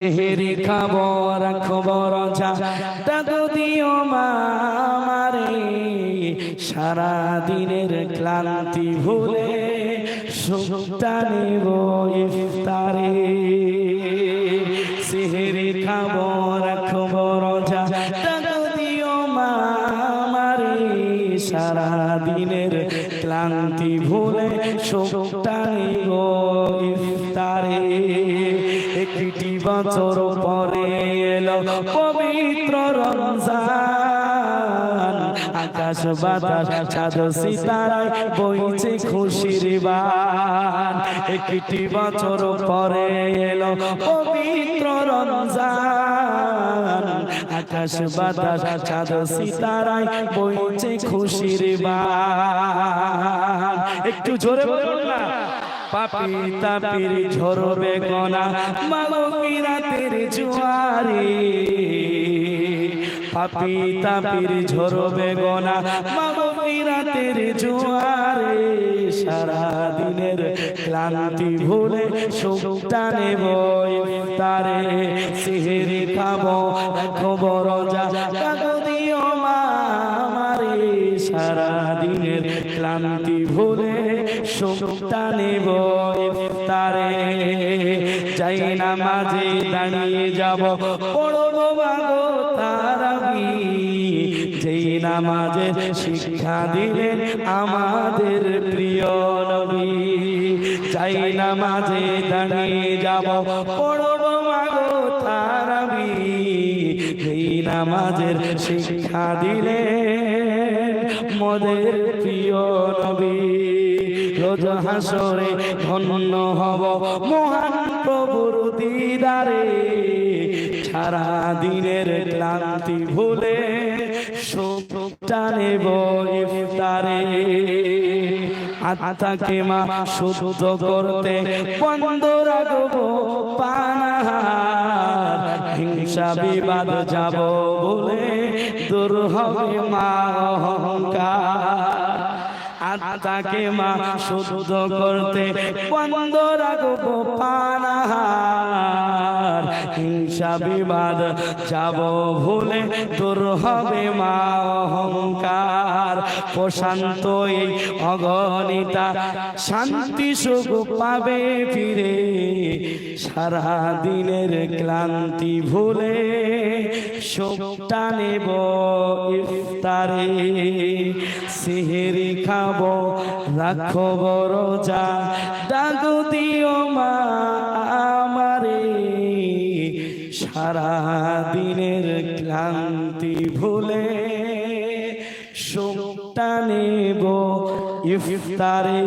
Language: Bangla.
হেরি খবর খবর ডাকো দিও মামারে। সারা দিনের ক্লান্তি ভুলে সুখটা নেব ইফতারে। সেহেরি খবর খবর ডাকো দিও মামারে। সারা দিনের ক্লান্তি ভুলে সুখটা নেব ইফতারে। বছর পরে এলো পবিত্র রমজান। আকাশ বাতাস, চাঁদ, সিতারায় বইছে খুশির বান। একটি বছর পরে এলো পবিত্র রমজান। আকাশ বাতাস, চাঁদ, সিতারায় বইছে খুশির বান। একটু জোরে বলুন। পাপি তাপির ঝরবে গনা মাগো রাতের জুয়ারে। পাপি তাপির ঝরবে গনা মাগো রাতের জুয়ারে। সারা দিনের ক্লান্তি ভুলে সুখটা নেব তারে সিহেরি খাব, খবর যা ক্লান্তি ভুলে সুখটা নেব তারে যাই না মাঝে দাঁড়িয়ে যাব, পড়ব মাগো তারাবি যেই নামাজে শিক্ষা দিলেন আমাদের প্রিয় নবী। যাই না মাঝে দাঁড়িয়ে যাব, পড়ব মাগো তারাবি যেই নামাজের শিক্ষা দিলেন মোদের প্রিয় নবী, রোজ হাসরে ধন্য হব মহান প্রভুর দিদারে। সারা দিনের ক্লান্তি ভুলে সুখটা নেব ইফতারে। আত্মাকে মা শুদ্ধ করতে বন্ধ রাখব হিংসা বিবাদ যাব বলে দূর হবে মা অহংকার। আত্মাকে মা শুদ্ধ করতে বন্ধ রাখব হিংসা বিবাদ যাব ভুলে দূর হবে মা অহংকার। প্রশান্ত এই অগণিতা। শান্তি সুখ পাবে ফিরে। সারা দিনের ক্লান্তি ভুলে সুখটা নেব ইফতারে। সিহেরি খাব রাখো রোজা। ডাকু দিও মা আমারে। সারা দিনের ক্লান্তি ভুলে সুখটা নেব ইফতারে